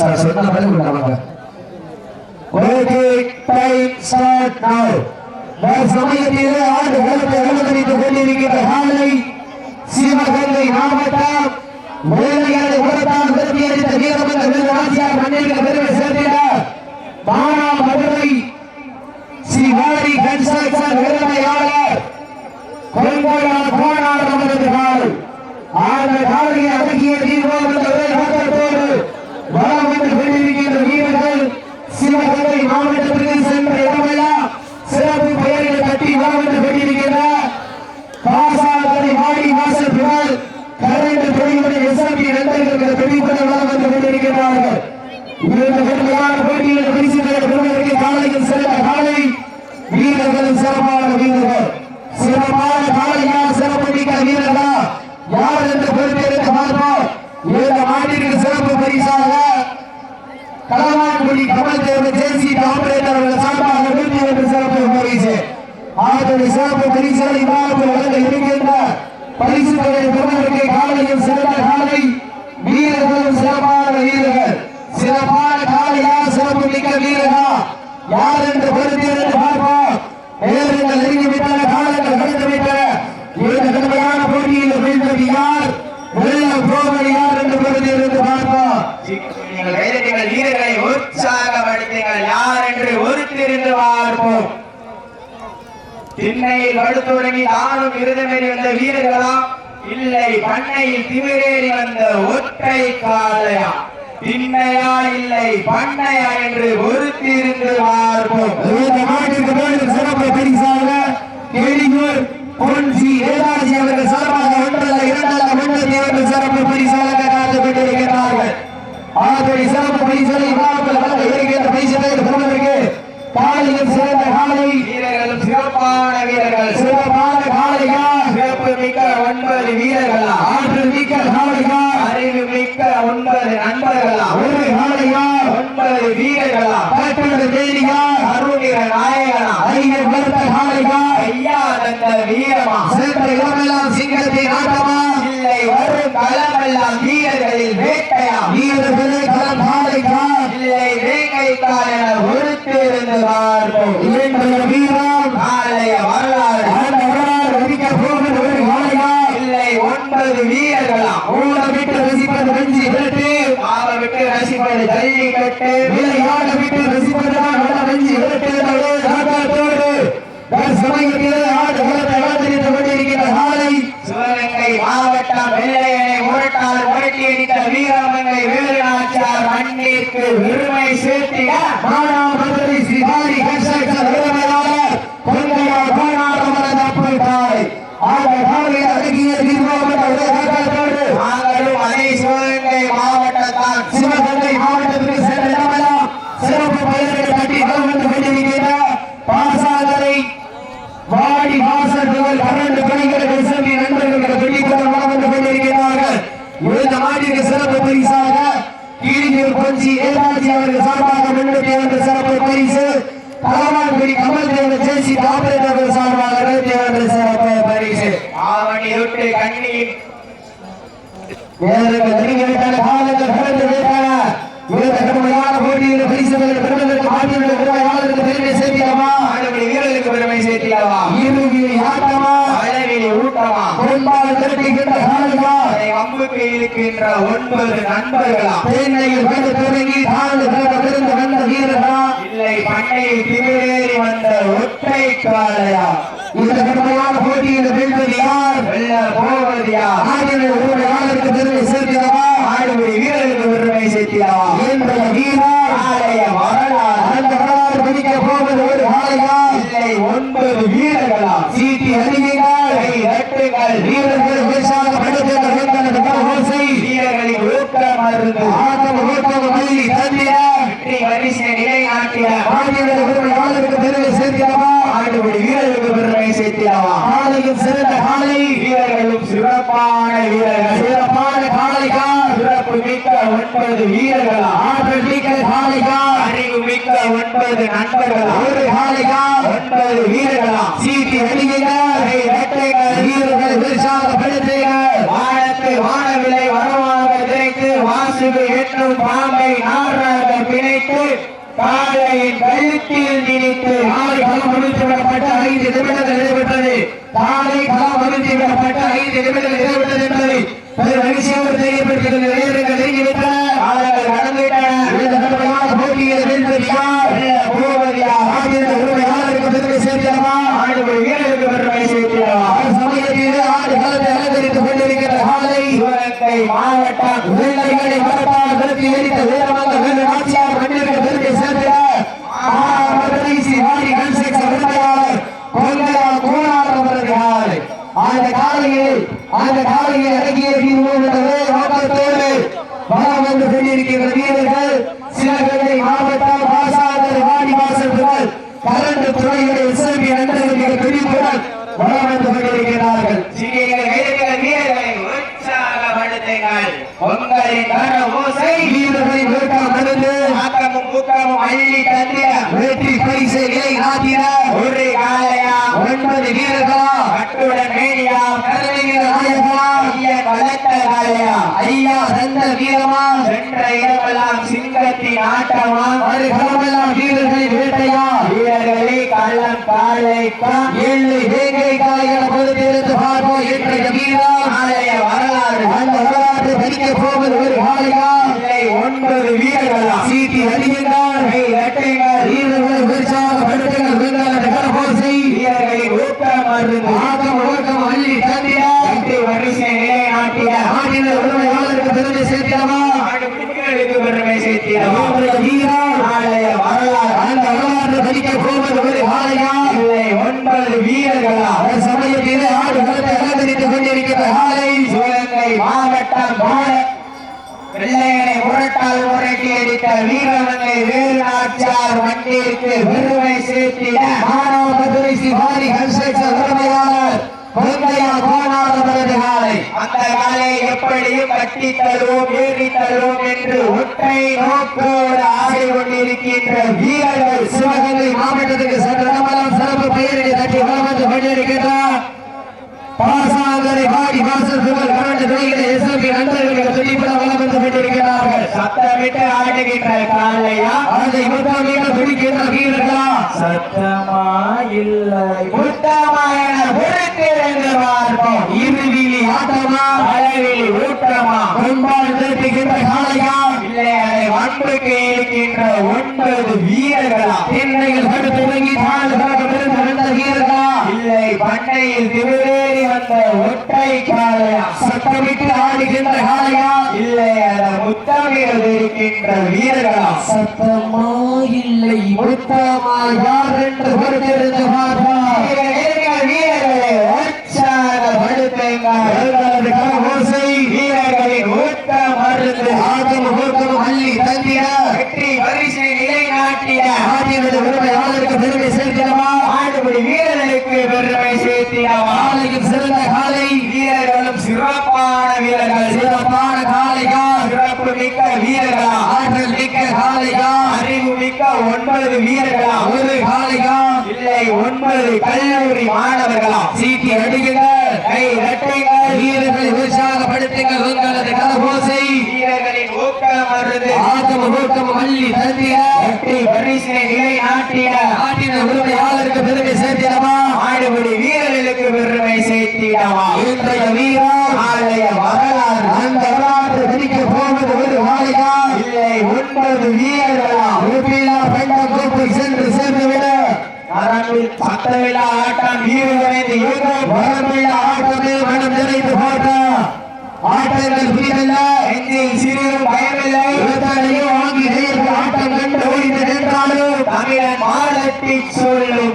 Sir சொன்ன மாதிரி உள்ளவங்க ஓகே சமயத்திலே ஆண்டு காலத்தை அனுமதித்துக் கொண்டிருக்கின்ற காலை சிவகங்கை மாவட்டம் வேலையாடு உரத்தான் விருத்தி அளித்த வீரமங்க வீரராசியார் மண்ணிற்கு பெருமை சேர்த்திட மானா மதுரை ஸ்ரீ கன்ஸ்ட்ரக்ஷன் உரிமையாளர் கொங்கோடார் கோனார் அவரது கால் அந்த காலையை அடக்கிய தீர்வோம் வளம் வந்து கொண்டிருக்கின்ற வீரர்கள் சிவகங்கை மாவட்டத்திற்கு சென்ற இடமெல்லாம் சிறப்பு பெயர்களை கட்டி வளம் வந்து கொண்டிருக்கின்ற காசாதனை வாடி வாசல் பிறல் கரண்ட் தொழில்முறை எஸ்எம்பி நண்பர்கள் பெரியப்பட வளம் வந்து கொண்டிருக்கிறார்கள் இந்த கடுமையான போட்டியில் பரிசுகளை பெறுவதற்கு காலையில் சென்ற காலை. வீரர்களும் சிறப்பான வீரர்கள். சிறப்பான காலையா சிறப்பு மிக்க வீரர்களா? யார் என்று பொறுப்பேற்க பார்ப்போம் இந்த மாட்டிற்கு சிறப்பு பரிசாக களவான்குடி கமல் தேர்வு ஜேசிபி ஆபரேட்டர் அவர்கள் சார்பாக நூற்றி ஒன்று சிறப்பு பரிசு. ஆகவே சிறப்பு பரிசுகளை வாழ்வு வழங்க இருக்கின்ற பரிசு தொகை பெறுவதற்கு காலையில் சிறந்த காலை வீரர்களும் சிறப்பான வீரர்கள். சிறப்பான காலையா சிறப்பு மிக்க வீரர்களா யார் என்று பொறுப்பேற்க பார்ப்போம். நேரங்கள் நெருங்கிவிட்டன காலங்கள் கடந்து விட்டன இந்த கடுமையான போட்டியில் வீழ்ந்தது யார் வெள்ள போவது யார் என்று பொறுத்திருந்து பார்ப்போம் நீங்கள் தைரியங்கள் வீரர்களை உற்சாகப்படுத்துங்கள் யார் என்று வாழ்வோம். திண்ணையில் படுத்து தொடங்கி தானும் விருதமேறி வந்த வீரர்களா இல்லை பண்ணையில் திமிரேறி வந்த ஒற்றை காலையா திண்ணையா இல்லை பண்ணையா என்று ஒருத்திருந்து வாழ்வோம். சிறப்பு பரிசாக எளியூர் பொன்சி ஏதாஜி அவர்கள் சார்பாக ஒன்றல்ல இரண்டல்ல மூன்று தேவர்கள் சிறப்பு பரிசாக காத்துக் கொண்டிருக்கிறார்கள் ஆகவே சிறப்பு பரிசுகளை விழாக்கள் வழங்க இருக்கின்ற பரிசுகளை பெறுவதற்கு காலையில் சிறந்த காலை வீரர்களும் சிறப்பான வீரர்கள் சிறப்பான காலையா சிறப்பு மிக்க ஒன்பது வீரர்களா ஆற்றல் மிக்க காலையா அறிவு மிக்க ஒன்பது நண்பர்களா ஒரு காலையா ஒன்பது வீரர்களா கட்டண தேனியா அருணிர நாயகனா ஐயர் வளர்த்த காலையா ஐயா தந்த வீரமா சென்ற இடமெல்லாம் சிங்கத்தின் ஆட்டமா இல்லை வரும் களமெல்லாம் வீரர்களில் வேட்டையா வீரர்களே களம் காலைக்கா இல்லை வேங்கைக்கால் என ஒருத்திருந்து பார்ப்போம் இன்றைய வீரம் நாளைய வரலாறு அந்த வரலாறு அடிக்க போகிற ஒரு காலையா இல்லை ஒன்பது வீரர்களா ஊழ விட்டு ரசிப்பது வெஞ்சி விரட்டு பாவ விட்டு ரசிப்பது ஜல்லிக்கட்டு விளையாட விட்டு ரசிப்பதுதான் வட வெஞ்சி விரட்டு நாட்டத்தோடு சமயத்திலே ஆடு களத்தை வளர்த்திருத்துக் கொண்டிருக்கிற காலை சிவகங்கை மாவட்டம் வெள்ளையனை முரட்டால் முரட்டி அடித்த வேலுநாச்சியார் மண்ணிற்கு பெருமை சேர்த்திட மானாமதுரை ஸ்ரீ வாரி கன்ஸ்ட்ரக்ஷன் உரிமையாளர் கொங்கையார் கோணாரமரன் அப்பிட்டாய் ஆக காலை அடங்கிய தீர்மானம் ஒரே காலத்தோடு நாங்களும் அதே சிவகங்கை மாவட்டத்தான் சிவகங்கை மாவட்டத்திற்கு சென்ற இடமெல்லாம் சிறப்பு பெயர்களை கட்டி வந்து கொண்டிருக்கின்ற பாசாதரை வாடி வாசல்கள் பன்னெண்டு பணிகளுக்கு சென்று நண்பர்களுக்கு சொல்லிக்கொண்டு வந்து கொண்டிருக்கிறார்கள் இந்த மாட்டிற்கு சிறப்பு பரிசாக கீழியூர் கொஞ்சி ஏதாஜி அவர்கள் சார்பாக முன்னூத்தி ஒன்று சிறப்பு பரிசு தலவான்குடி கமல் தேவர் ஜேசி ஆபரேட்டர்கள் சார்பாக நூத்தி ஒன்று சிறப்பு பரிசு ஆவணி விட்டு கண்ணீர் நேரங்கள் நெருங்கிவிட்டன காலங்கள் கடந்து விட்டன இந்த கடுமையான போட்டியில் பரிசுகள் பெறுவதற்கு மாட்டியுள்ள உரிமையாளருக்கு பெருமை சேர்க்கிறமா ஆளுமை வீரர்களுக்கு சேர்த்திடவா இறுதி ஆட்டமா அளவில் ஊட்டமா பெரும்பாலும் திரட்டுகின்ற காலமா அதை வம்புக்கு இழுக்கின்ற ஒன்பது நண்பர்களா? தேனையில் வந்து தொடங்கி தாழ்ந்து பிறந்து வந்த வீரர்களா? இல்லை பண்ணையில் திமிரேறி வந்த ஒற்றை காளையா இந்த கடுமையான போட்டியில் வெல்வது யார்? வெல்ல போவது யார் ஆகிய உரிமையாளருக்கு பெருமை சேர்க்கிறமா ஆளுமை வீரர்களுக்கு பெருமை சேர்த்திடவா இன்றைய வீரர் நாளைய வரலாறு. அந்த வரலாறு பிடிக்க போவது ஒரு காலையா இல்லை ஒன்பது வீரர்களா சீட்டி அணிவீர்கள் கை வீரர்கள் பேசாத ஓசை. வீரர்களின் ஊக்க மருந்து ஆட்டம் ஓட்டம் மல்லி தந்திர வெற்றி வரிசை நிலைநாட்டிய ஆகியோர் உரிமையாளருக்கு பெருமை சேர்க்கிறமா வீரர்களுக்கு பெருமை சிறந்த காலை. வீரர்களும் சிறப்பான வீரர்கள். சிறப்பான சிறப்பு மிக்க ஒன்பது வீரர்களா? ஆற்றல் மிக்க காலைகா ஒன்பது நண்பர்களா? ஒரு மாலையா ஒன்பது வீரர்களா? சீட்டி அடியுங்கள். வீரர்கள் உற்சாகப்படுத்துங்கள். வானத்து வானவில்லை வரவாக திரைத்து வாசுவை எட்டும் பாம்பை நாராக பிணைத்து பாதையின் கழுத்தில் திணித்து ஆறு களம் முடித்து விடப்பட்ட ஐந்து நிமிடங்கள் நிறைவேற்றது பாதை களம் முடித்து விடப்பட்ட ஐந்து நிமிடங்கள் நிறைவேற்றது என்பதை பெரும் மகிழ்ச்சியோடு தெரியப்படுத்துகிற நேரங்கள் நெருங்கிவிட்டன காலங்கள் கடந்துவிட்டன இந்த கடுமையான போட்டியில் வெல்வது யார் போவது யார்? ஆகிய உரிமையாளருக்கு பெருமை சேர்க்கிறமா ஆடுபடி வீரருக்கு பெருமை சேர்க்கிறார் சமயத்தில் ஆடு களத்தை அலங்கரித்துக் கொண்டிருக்கிற காலை மாவட்டம் வெள்ளைகளை மரத்தால் நிறுத்தி எரித்த வீரமாக வெள்ளை நாச்சியார் மண்ணிற்கு பெருமை சேர்க்கிற ஆபரீசி வாடி கன்செக்ஸ் உரிமையாளர் கொங்கையால் கோணார் அவரது காலை அந்த காலையில் அந்த காலையில் இறங்கிய தீர்வுகளே நோக்கத்தோடு பலம் வந்து கொண்டிருக்கிற வீரர்கள் சிவகங்கை மாவட்டம் பாசாதர் வாடி வாசல்கள் கரண்ட் துறையுடைய இசைவி நண்பர்கள் பிரிவுடன் வளம் வந்து கொண்டிருக்கிறார்கள் சிறிய கைதிகள் வீரர்களை உற்சாகப்படுத்துங்கள் உங்களின் கர ஓசை வீரர்களின் வேட்டம் நடந்து ஆக்கமும் ஊக்கமும் அள்ளி தந்திர வெற்றி பரிசை இலை நாட்டின ஒரு காலையா ஒன்பது வீரர்களா கட்டுடன் மேடியா கருணைகிற நாயகா ஐயன் வளர்த்த காலையா ஐயா தந்த வீரமா சென்ற இடமெல்லாம் சிங்கத்தின் ஆட்டமா வருகளமெல்லாம் வீரர்களின் வேட்டையா வீரர்களே கள்ளம் காலைக்கா ஏழை வேங்கை காலைகள் பொறுத்திருந்து பார்ப்போம். இன்றைய வீரா நாளைய வரலாறு அந்த வரலாற்றை படிக்க போவது ஒரு காலையா இல்லை ஒன்பது வீரர்களா சீட்டி அடியுங்கள் கை இரட்டைகள் வீரர்களை உற்சாகப்படுத்துங்கள் வெங்கால கடபோசை வீரர்களின் ஊக்கம் மருந்து ஆக்கம் ஒழுக்கம் அள்ளி தந்திர வெற்றி வரிசை நிலைநாட்டிய ஆடினர் உரிமையாளருக்கு பெருமை சேர்க்கிறமா ஆடு பிடிகளுக்கு பெருமை சேர்த்திடவா இன்றைய வீரம் நாளைய வரலாறு அந்த வரலாற்றை படிக்க போவது ஒரு காலையா இல்லை ஒன்பது வீரர்களா அந்த சமயத்திலே ஆடு களத்தை அலங்கரித்துக் கொண்டிருக்கிற காலை சிவகங்கை மாவட்டம் பாட வெள்ளையனை முரட்டால் முரட்டி அடித்த வீரமங்கை வேறு நாச்சார் வண்டிற்கு பெருமை சேர்த்திட மாணவ மதுரை சிவாரி கன்ஸ்ட்ரக்ஷன் உரிமையாளர் பொறுமையா கொங்கையா கோணாரவரது காலை. அந்த காலை எப்படியும் கட்டி தருவோம் ஏறி தருவோம் என்று ஒற்றை நோக்கோடு ஆடி கொண்டிருக்கின்ற வீரர்கள் சிவகங்கை மாவட்டத்துக்கு சென்ற இடமெல்லாம் சிறப்பு பெயரினை தட்டி வளர்ந்து கொண்டிருக்கின்றார். பாசாங்கரை வாடி வாசல் புகழ் கரண்ட் துறைகளை எஸ்எம்பி நண்பர்களுக்கு துணிப்பட வளம் வந்து கொண்டிருக்கிறார்கள். சத்தமிட்டு ஆடுகின்ற காலையா அதை முத்தமிட பிடிக்கின்ற வீரர்களா? சத்தமா இல்லை. உத்தமான பொறுத்திருந்து பார்ப்போம். இறுதியில் ஆட்டமா? அளவில் ஊட்டமா? பெரும்பால் நிறுத்துகின்ற காலையா இல்லை அதை வன்புக்கு இருக்கின்ற ஒன்பது வீரர்களா? துவங்கி தாழ் கரகமிருந்த வென்ற வீரர்களா? இல்லை பண்ணையில் திருவேறி வந்த ஒற்றை காலையா சத்தமிட்டு ஆடுகின்ற காலையா இல்லை அதை முத்தமிழ் இருக்கின்ற வீரர்களா? சத்தமா இல்லை உத்தமா யார் என்று பொறுத்திருந்து பார்ப்பார் வீரர்கள் வீரர்களை உற்சாகப்படுத்துங்கள் எங்களது கரகோசை வீரர்களின் ஊக்க ஆகம ஊக்கம் அள்ளி தந்திர வெற்றி பரிசை நிலைநாட்டிட. ஆடியது உரிமையாளருக்கு பெருமை சேர்க்கிறமா ஆடுபடி வீரர்களுக்கு பெருமை சேர்த்திடவா? காலையில் சிறந்த காலை. வீரர்களும் சிறப்பான வீரர்கள். சிறப்பான காலையா சிறப்பு மிக்க வீரர்களா? ஆற்றல் மிக்க காலையா அறிவு மிக்க ஒன்பது வீரர்களா? ஒரு காலையா இல்லை ஒன்பது கல்லூரி மாணவர்களா? சீட்டி அடியுங்கள். கை இரட்டைகள் வீரர்களை உற்சாகப்படுத்துங்கள். உங்களது கரகோசை. வீரர்களின் ஊக்க மருந்து ஆகம ஊக்கம் அள்ளி தந்திர வெற்றி பரிசினை நிலைநாட்டிட ஆட்டின உரிமையாளருக்கு பெருமை சேர்த்திடமா ஆடுபடி வீரர்களுக்கு பெருமை சேர்த்திடவா? இன்றைய வீரம் நாளைய வரலாறு அந்த வரலாற்று பிடிக்க போவது ஒரு காலையா இல்லை ஒன்பது வீரர்களா உறுப்பில்லா பெண்ட கோப்பை சென்று சேர்ந்துவிட. அரங்கில் சத்தமில்லா ஆட்டம் வீரர்களைந்து வரமில்ல ஆட்டமே ஆட்டங்கள் புரியல நெஞ்சில் சிறிதும் பயமில்லை. எத்தனையோ ஆங்கிலேயர்கள் ஆட்டம் கண்டு ஓய்ந்து நின்றாலும் தமிழன் மாதத்தி சொல்லும்.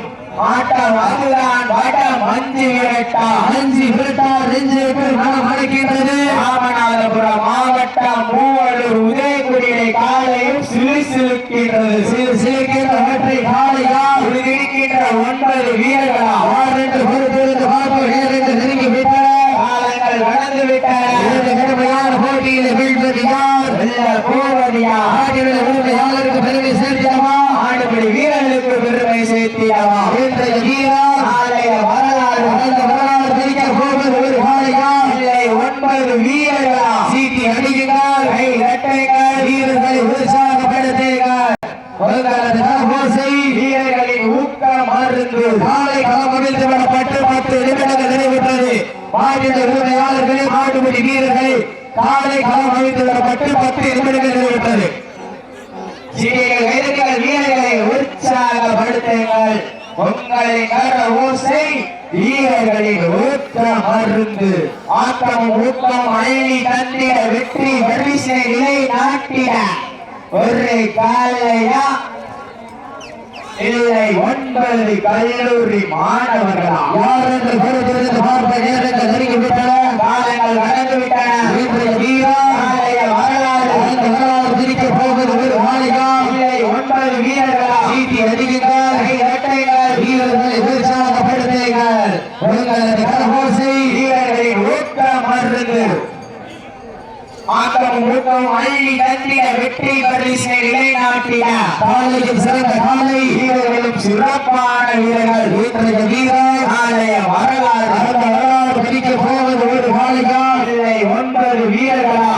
ஆட்டம் அதுதான் வட மஞ்சு விரட்டா. அஞ்சு விட்டார் நெஞ்சு விட்டு மனம் அடைக்கின்றது. ராமநாதபுரம் மாவட்டம் மூவலூர் உதயகுடியை காலையும் சிலு சிலுக்கின்றது சிறு சிரிக்கின்ற வெற்றி காலையா? ஒன்பது வீரர்களா? ஆறு என்று பொறுத்திருந்து பார்ப்போம் ஏழு என்று நெருங்கி விட்டன காலங்கள் கடந்து விட்டன இந்த கடுமையான போட்டியில வீழ்வது யார் வெல்ல போவது யார்? ஆடின உரிமையாளருக்கு பெருமை சேர்த்திடமா ஆடுபடி வீரர்களுக்கு பெருமை சேர்த்திடவா இன்றைய வீரம் நாளைய வரலாறு அந்த வரலாறு பிரிக்க போவது ஒரு காலையா இல்லை ஒன்பது வீரர்களா சீட்டி அடியுங்கள் கை இரட்டைகள் வீரர்களை உற்சாகப்படுத்துங்கள் உங்களது ஓசை வீரர்களின் பத்து நிமிடங்கள் நிறைவேற்றது சீரியர்கள் வீரர்கள் வீரர்களை உற்சாகப்படுத்துங்கள். உங்களின் கர ஓசை வீரர்களின் ஊக்க மருந்து. ஆக்கம் ஊக்கம் அள்ளி தந்திட வெற்றி வரிசை நிலை நாட்டிட. ஒரு காலையா? இல்லை ஒன்பது கல்லூரி மாணவர்களா? யார் என்று பொறுத்திருந்து பார்த்த நேரங்கள் நெருங்கி விட்டன. காலங்கள் விட்டன. வரலாறு அந்த வரலாறு திரிக்க போவது ஒரு மாளிகா. இல்லை ஒன்பது வீரர்களா? சீட்டி இரட்டைகள் வீரர்களை உற்சாகப்படுத்துங்கள் உங்களது கரகோசை. வீரர்களின் ஊக்கம் மருந்து ஆக்கம் ஊக்கம் அள்ளி தந்திட வெற்றி பரிசை நிலைநாட்டிட காலையில் சிறந்த காலை. வீரர்களும் சிறப்பான வீரர்கள். இன்றைய வீரா நாளைய வரலாறு. அந்த வரலாறு. திரிக்க போவது ஒரு மாளிகா. இல்லை ஒன்பது வீரர்களா?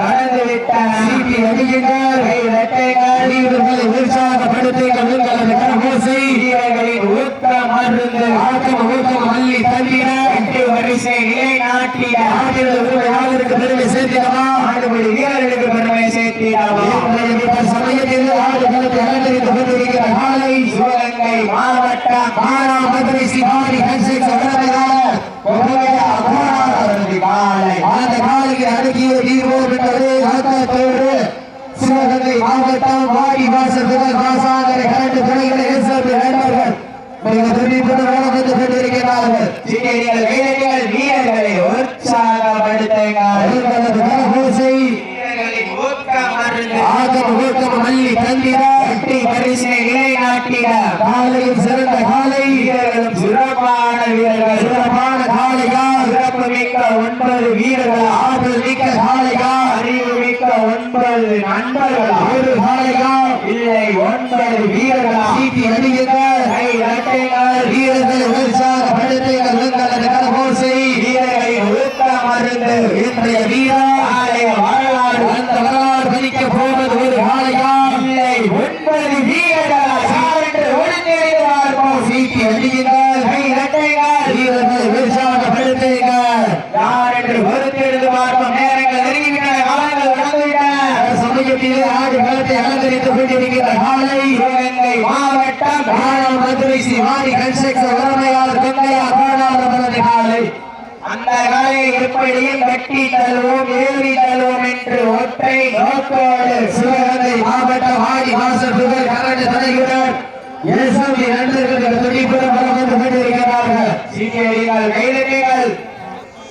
காலங்கள் கடந்து விட்டன சீட்டி அடியுங்கள். கை இரட்டைகள் வீரர்களை உற்சாகப்படுத்துங்கள். உங்களது கரகோசை வீரர்களின் ஊக்கம் மருந்து ஆக்கம் ஊக்கம் அள்ளி தந்திட வெற்றி வரிசை நிலைநாட்டிட ஆட்டில் உரிமையாளருக்கு பெருமை சேர்த்திடமா ஆடுபடி வீரர்களுக்கு பெருமை சேர்த்திடவா? இன்றைய வீரர் சமயத்தில் ஆடு களத்தை அலங்கரித்து கொண்டிருக்கிற காலை. சிவகங்கை மாவட்டம் மானா மதுரை சிவாரி ஹேண்ட்ஷேக் சகோதரர்களால் பொறுமையா போராடுகிறது காலை அந்த காலையை அடக்கிய தீர்வோம் என்பது ஆத்தத்தோடு சிவகங்கை மாவட்டம் வாடி வாசல் முதல் வாசாங்கரை கரண்டு துறைகளை ஏசாமி நண்பர்கள் மிக துணிப்புடன் வளர்ந்து கொண்டிருக்கிறார்கள். வீரர்கள் வீரர்களை மருந்து ஆகம ஊக்கம் மல்லி தந்திர வெற்றி பரிசை நிலைநாட்டிட. காலையில் சிறந்த காலை. வீரர்களும் சிறப்பான வீரர்கள். சிறப்பான காளையா சிறப்பு மிக்க ஒன்பது வீரர்கள் ஆற்றல் மிக்க காளையா அறிவு மிக்க ஒன்பது நண்பர்களா ஒரு காளையா இல்லை ஒன்பது வீரர்களா. வீரர்களை உற்சாகப்படுத்துங்கள் உங்களது கரகோசை வீரர்களின் ஊக்கம் மருந்து இன்றைய வீரா நாளைய வரலாறு அந்த வரலாறு பிரிக்க போவது ஒரு காளையா இல்லை ஒன்பது வீரர்களா யார் என்று ஒளிந்திருந்து பார்ப்போம் சீட்டி அடியுங்கள் கை இரட்டைகள் வீரர்களை உற்சாகப்படுத்துங்கள் யார் என்று பொறுத்திருந்து பார்ப்போம் நேரங்கள் நெருங்கிவிட்டன காலங்கள் கடந்துவிட்டன சமயத்திலே ஆடு களத்தை அலங்கரித்துக் கொண்டிருக்கிற காலை சிவகங்கை மாவட்டம் மாணவ மதுரை ஸ்ரீ கன்ஸ்ட்ரக்ஷன் உரிமையாளர் காலை. அந்த காலையை எப்படியும் வெட்டி தருவோம் ஏறி தருவோம் என்று ஒற்றை நோக்கோடு சிவகங்கை மாவட்ட வாடி வாசல் புகழ் தலையுடன் நண்பர்களுக்கு துடிப்புடன்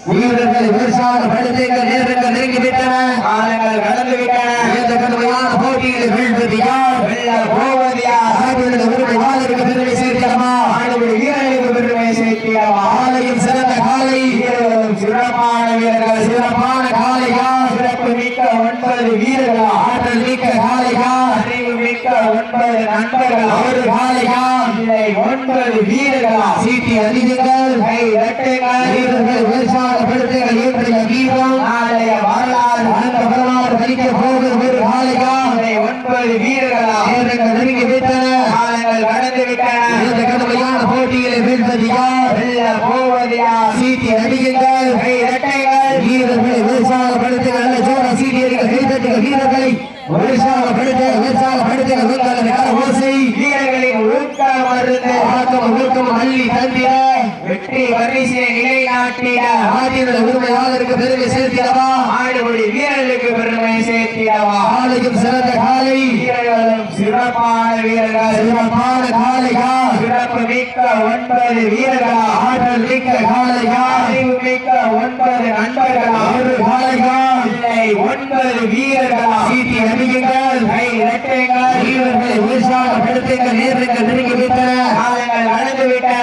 வீரர்களை உற்சாகப்படுத்துங்கள் நேரங்கள் நெருங்கிவிட்டன. காலங்கள் கடந்து விட்டன இந்த கடுமையான போட்டியில் வீழ்வது யார்? வெல்ல போவது யார்? ஆடுகள உரிமையாளருக்கு பெருமை சேர்க்கிறமா ஆடுபடி வீரர்களுக்கு பெருமை சேர்க்கிறவா ஆலயம் சிறந்த காலை. வீரர்களும் சிறப்பான வீரர்கள். சிறப்பான காளையா சிறப்பு மிக்க ஒன்பது வீரர்களா. ஆற்றல் மிக்க காளையா அறிவு மிக்க ஒன்பது நண்பர்களா. ஒரு காளையா இல்லை ஒன்பது வீரர்களா? சீட்டி கை இரட்டைகள் வீரர்களை இன்றைய வீரம் நாளைய வரலாறு அந்த வரலாறு கணிக்க போவது ஒரு காளையா இல்லை ஒன்பது வீரர்களா நேரங்கள் நெருங்கி விட்டன காலங்கள் கடந்து விட்டன இந்த கடுமையான போட்டியிலே வீழ்வது யார் வெல்ல போவது யார் சீட்டி அடியுங்கள் கை இரட்டைகள் வீரர்களை உற்சாகப்படுத்துங்கள் நல்ல ஜோர சீட்டியர்கள் கைதட்டுங்கள் வீரர்களை உற்சாகப்படுத்துங்கள் உற்சாகப்படுத்துங்கள் உங்களது கர ஓசை வீரர்களின் ஊக்க மருந்து ஆக்கம் ஊக்கம் அள்ளி தந்திட வெற்றி வரிசை நிலைநாட்டிட. ஆதின உரிமையாளருக்கு பெருமை சேர்த்திடவா? ஆடுபடி வீரர்களுக்கு பெருமை சேர்த்திடவா? ஆலயம் சிறந்த காலை. வீரர்களும் சிறப்பான வீரர்கள். சிறப்பான காளையா? சிறப்பு மிக்க ஒன்பது வீரர்களா? ஆற்றல் மிக்க அறிவு மிக்க ஒன்பது நண்பர்களா? ஒரு காளையா? இல்லை ஒன்பது வீரர்கள் சீட்டி அடியுங்கள் கை வீரர்களை உற்சாகப்படுத்துங்கள். நெருங்கி விட்டன. காலங்கள் நடந்து விட்டன.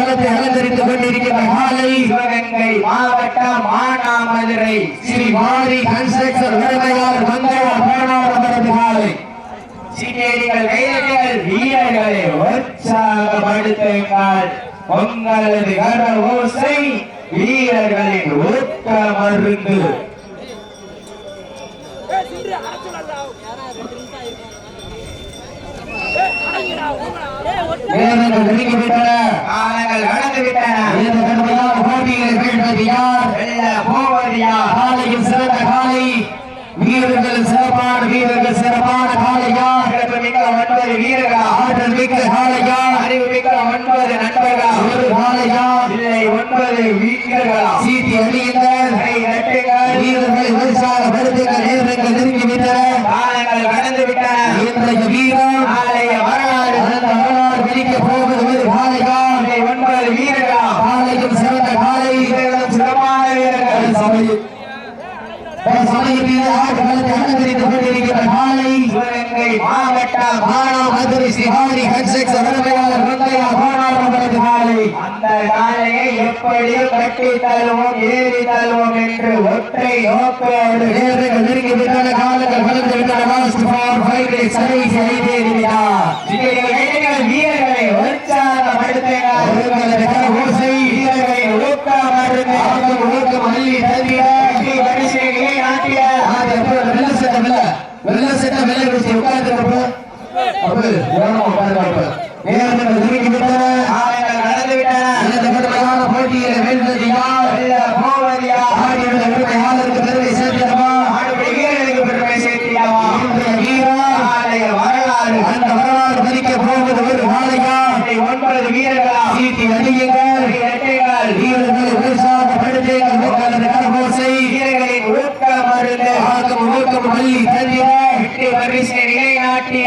வளத்தை அலங்கரித்துக் கொண்டிருக்கிற காலை சிவகங்கை மாவட்டம் மானாமதுரை. ஸ்ரீ மாரி கன்ஸ்ட்ரக்ஷன் உரிமையாளர் மங்கையார் பேணாவரது காலை. சீட்டேடிகள் கைதட்டிகள் வீரர்களை உற்சாகப்படுத்துங்கள். உங்களது ஓசை வீரர்களின் கேட்க மருந்து. வேதங்கள் ஒடுங்கிவிட்டன காலங்கள் கடந்துவிட்டன. வேத கடுமையான போட்டிகளை கேட்டது யார் வெல்ல போவது யார் காலையில் சிறந்த காலை. வீரர்கள் சிறப்பான வீரர்கள் சிறப்பான காலையா? சிறப்பு மிக்க ஒன்பது வீரர்களா? ஆற்றல் மிக்க காலையா? அறிவு ஒரு காலையா? கப்பலை வீக்கிறீர்கள் சீட்டி மாவட்ட மாணவ மதுரை ஸ்ரீ ஹாரி ஹன்செக்ஸ் எப்படி கட்டி தள்ளுவோம் ஏறி தள்ளுவோம் என்று ஒற்றை நோக்கோடு நேரங்கள் நெருங்கி விட்டன காலங்கள் வளர்ந்து விட்டன. சரி செய்தே இருக்கிறார் பள்ளி தவிர எட்டு வரிசை நிலைநாட்டிய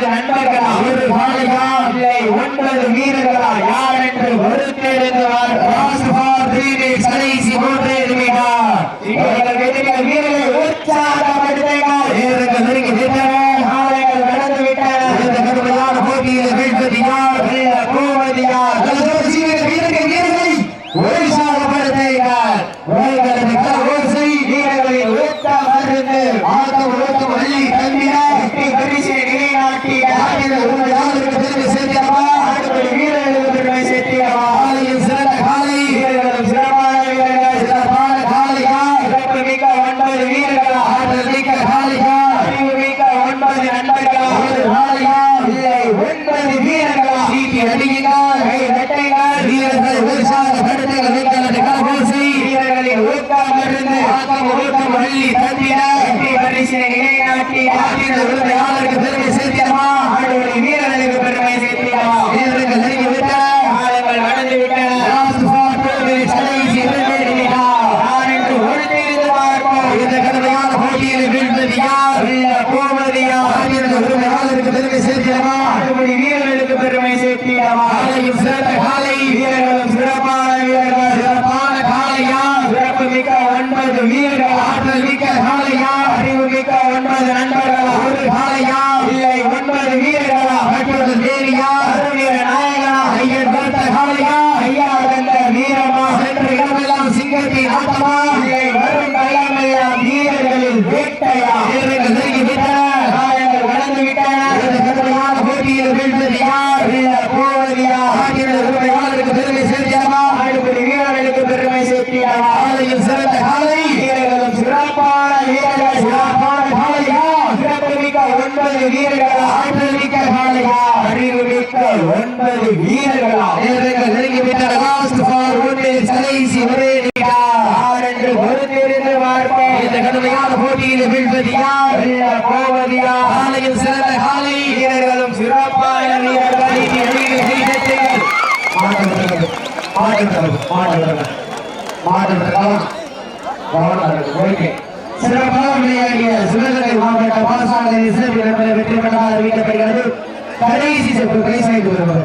தனது நண்பர்களா இந்த வீரர்களா மிக்க காலையா அறிவு மிக்க ஒன்பது வீரர்களா வீரர்கள் நெருங்கிவிட்டார் லாஸ்ட் ஃபார் ஒன்றில் கடைசி ஒரே என்று பொறுத்திருந்து பார்ப்போம் இந்த கடுமையான போட்டியில் வீழ்வது யார் போவது யார் காலையில் சிறந்த காலை வீரர்களும் சிறப்பான வீரர்களை மாற்றம் மாற்றம் மாற்றம் மாற்றம் ஓகே சிறப்பாக விளையாடிய சிவகங்கை மாவட்ட பாடசாலை சிறப்பு வெற்றி பெற்றதாக அறிவிக்கப்படுகிறது கடைசி செப்பு பரிசு வருவது